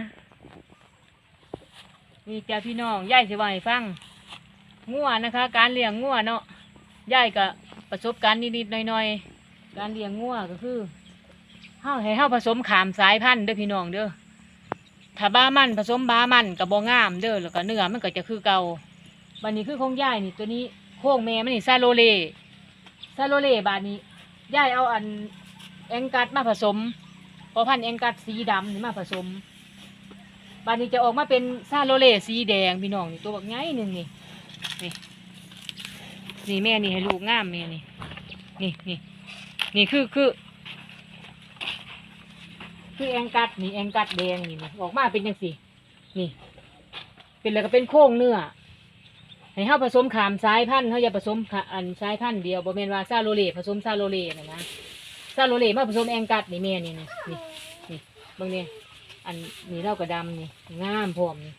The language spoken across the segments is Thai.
มนี่จ้าพี่น้องยายสิว่าให้ฟังงัวนะคะ การเลี้ยงงัวเนาะยายก็ประสบการณ์นิดๆหน่อยๆ การเลี้ยงงัวก็คือเฮาให้เฮาผสมขามสายพันธุ์เด้อพี่น้องเด้อถ้าบ้ามันผสมบ้ามันก็บ่งามเด้อแล้วก็เนื้อมันก็จะคือเก่าบัดนี้คือของยายนี่ตัวนี้โค้งแม่มันนี่ซาโลเลซาโลเลบาดนี้ยายเอาอันแองกัดมาผสมพอพันธุ์แองกัดสีดำนี่มาผสม บานนี้จะออกมาเป็นซาโลเล่สีแดงพี่น้องนี่ตัวบักไงหนึ่งนี่นี่นี่แม่นี่ให้ลูกงามแม่นี่นี่นี่นี่คือคือ คือแองกัดนี่แองกัดแดงนี่นี่ออกมาเป็นยังสินี่ เป็นแล้วก็เป็นโค้งเนื้อให้เฮาผสมขามสายพันธุ์เฮาอย่าผสมขาอันสายพันธุ์เดียวบ่แม่นว่าซาโลเล่ผสมซาโลเล่นะนะซาโลเล่มาผสมแองกัดนี่แม่นี่นี่นี่นี่เบิ่งนี่ อันนี้เราก็ดำนี่งามพร้อมนี่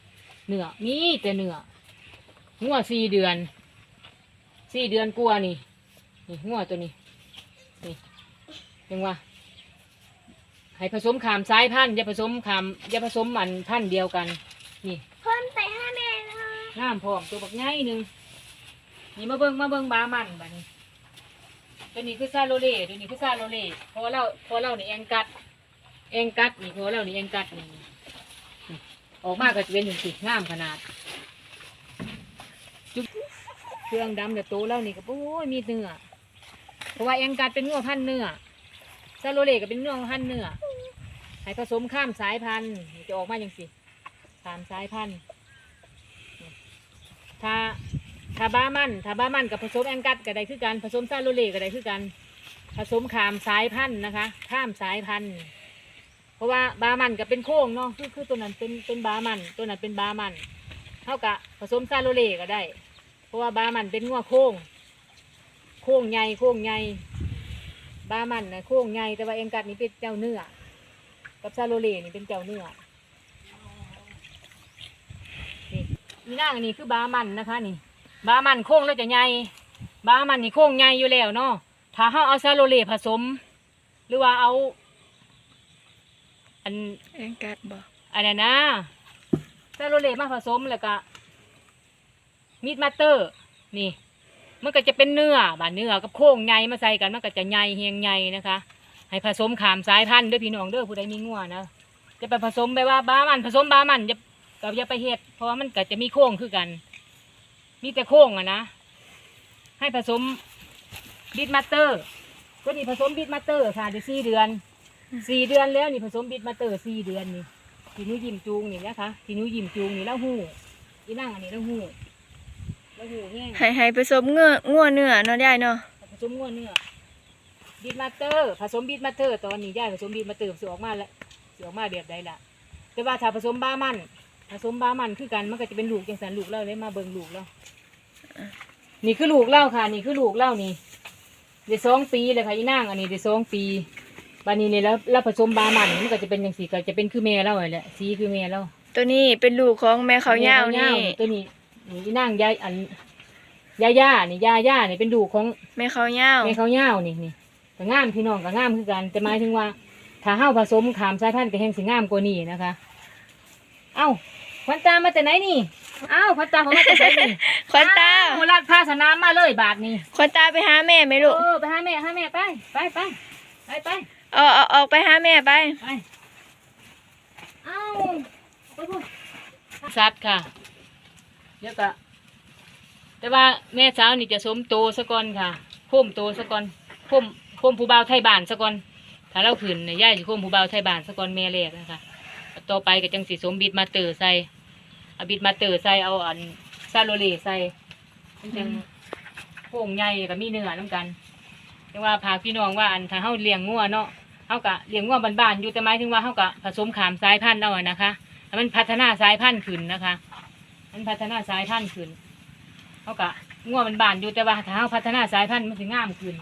เนื้อมีแต่เนื้องัวสี่เดือนสี่เดือนกลัวานี่นี่งัวตัวนี้นี่ยังว่าให้ผสมขามสายพันธุ์อย่าผสมขามอย่าผสมมันพันธุ์เดียวกัน นี่เพิ่นไปหาแม่นะงามพร้อมตัวบักใหญ่หนึ่งนี่มาเบิ่งมาเบิ่งบามันบัดนี้ตัวนี้คือซาโลเล่ตัวนี้คือซาโลเล่พอเราพอเรานี่แองกัด แองกัดนี่พอเรานี่แองกัดนี่ออกมาก็จะเป็นอย่างสีงามขนาด จุ๊บเครื่องดำเดี๋ยวโตแล้วนี่ก็โอ้ยมีเนื้อเพราะว่าแองกัดเป็นเนื้อพันเนื้อซาโลเล่ก็เป็นเนื้อพันเนื้อให้ผสมข้ามสายพันธุ์จะออกมาอย่างสิข้ามสายพันธุ์ถ้าถ้าบ้ามันถ้าบ้ามันกับผสมแองกัดก็ได้คือกันผสมซาโลเล่ก็ได้คือกันผสมขามสายพันธุ์นะคะ ข้ามสายพันธุ์ เพราะว่าบามันกับเป็นโค้งเนาะคือคือตัวนั้นเป็นเป็นบามัน ตัวนั้นเป็นบามันเท่ากับผสมซาโลเลก็ได้ เพราะว่าบามันเป็นงัวโค้ง โค้งใหญ่โค้งใหญ่บามันนะโค้งใหญ่แต่ว่าเองกัดนี่เป็นเจ้าเนื้อกับซาโลเลนี่เป็นเจ้าเนื้อนี่นี่นั่งนนี้คือบามันนะคะนี่ บามันโค้งแล้วจะใหญ่บามันนี่โค้งใหญ่อยู่แล้วเนาะถ้าเราเอาซาโลเลผสม หรือว่าเอา อันแองกัดบ่อันนั้นนะซาโรเลมาผสมแล้วก็มีดมาสเตอร์ นี่ มันก็จะเป็นเนื้อบาเนื้อกับโค้งใหญ่มาใส่กันมันก็จะใหญ่เฮียงใหญ่นะคะ ให้ผสมขามสายพันธุ์เด้วยพี่น้องเด้อผู้ใดมีงัวนะจะไปผสมไปว่าบ้ามันผสมบ้ามันจะกับอย่าไปเฮ็ดเพราะว่ามันก็จะมีโค้งคือกัน มีแต่โค้งอะนะให้ผสมบิดมาสเตอร์ ก็นี่ผสมบิดมาสเตอร์ค่ะเดี๋ยวสี่เดือน สี่เดือนแล้วนี่ผสมบิดมาเตอร์สี่เดือนนี่ทีนิ้วยิ้มจูงนี่นะคะทีนิ้วยิ้มจูงนี่แล้วหูอีนั่งอันนี้แล้วหูแล้วหูแห้งให้ให้ผสมเงืองัวเนื้อเนาะได้เนาะผสมงัวเนื้อบิดมาเตอร์ผสมบิดมาเตอร์ตอนนี้ย่ายผสมบิดมาเตอร์สือออกมาแล้วสือออกมาแบบใดล่ะ แต่ว่าถ้าผสมบ้ามันผสมบ้ามันคือกันมันก็จะเป็นลูกจังสันลูกเล่าเลยมาเบิ่งลูกแล้วนี่คือลูกเล่าค่ะ นี่คือลูกเล่านี่เดี๋ยวสองปีเลยค่ะอีนั่งอันนี้เดี๋ยวสองปี บานนี้เนี่ยแล้วแล้วผสมบามันมันก็จะเป็นอย่างสีก็จะเป็นคือแม่เราแหละสีคือแม่เราตัวนี้เป็นลูกของแม่เขาวยาวนี่ ตัวนี้นี่นั่งยายอันยาย่านี่ยาย่านี่เป็นดูกของแม่เขาวยาวแม่เขาเย่าวนี่นี่ก็งามพี่น้องก็งามคือกันแต่หมายถึงว่า ถ้าเฮาผสมขามสายพันธุ์ก็แห่งสิงามกว่านี้นะคะ เอ้าขวัญตามาแต่ไหนนี่เอ้าขวัญตาของมาแต่ไหนนี่ขวัญตาโหราดพาสนามมาเลยบาทนี่ขวัญตาไปหาแม่ไหมลูกเออไปหาแม่หาแม่ไปไปไปไปไป เออเอาออกไปหาแม่ไป ไปเอ้าไปพูดสัตว์ค่ะเดี๋ยวก็แต่ว่าแม่สาวนี่จะสมโตซะก่อนค่ะพ่มโตซะก่อนพ่มพ่มผู้บ่าวไทยบ้านซะก่อนถ้าเราขืนเนี่ยย่ายสิพ่มผู้บ่าวไทยบ้านซะก่อนแม่แรกนะคะต่อไปก็จังสิสมบิดมาเตอร์ใส่เอาบิดมาเตอร์ใส่เอาอันซาโลเลใส่มันจังโค้งใหญ่ก็มีเนื้อน้ำกันจังว่าพาพี่น้องว่าอันถ้าเฮาเลี้ยงงัวเนาะ เฮากะเลี้ยงงัวบ้านๆอยู่แต่หมายถึงว่าเฮากะผสมขามสายพันธุ์เอาอะนะคะให้มันพัฒนาสายพันธุ์ขึ้นนะคะ มันพัฒนาสายพันธุ์ขึ้นเฮากะงัวบ้านๆอยู่แต่ว่าถ้าเฮาพัฒนาสายพันธุ์มันสิงามขึ้น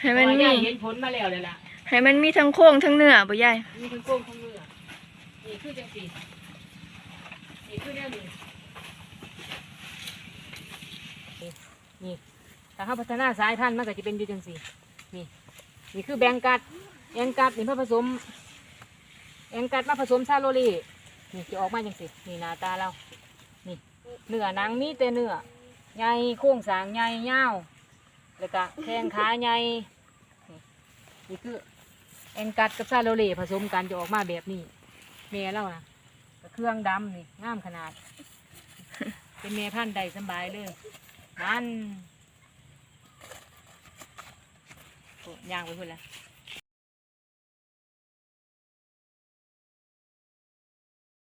ให้มันเพราะมีว่าย่าเห็นผลมาแล้วเลยล่ะให้มันมีทั้งโค้งทั้งเนื้อบ่ยายมีทั้งโค้งทั้งเนื้อนี่คือจังสีนี่คือแนวนี้นี่นี่ถ้าเฮาพัฒนาสายพันธุ์มันก็จะเป็นอยู่จังสีนี่นี่คือแบงกัด แองกัดนี่มาผสม แองกัดมาผสมซาโลลีนี่จะออกมาจังสินี่หน้าตาเรานี่เนื้อหนังมีแต่เนื้อใหญ่โครงสางใหญ่ยาวแล้วก็แข้งขาใหญ่นี่คือแองกัดกับซาโรลเลผสมกันจะออกมาแบบนี้แม่เรานะก็เครื่องดำนี่งามขนาด เป็นแม่พันธุ์ใดสบายเลยมันย่างไปพุ่นละ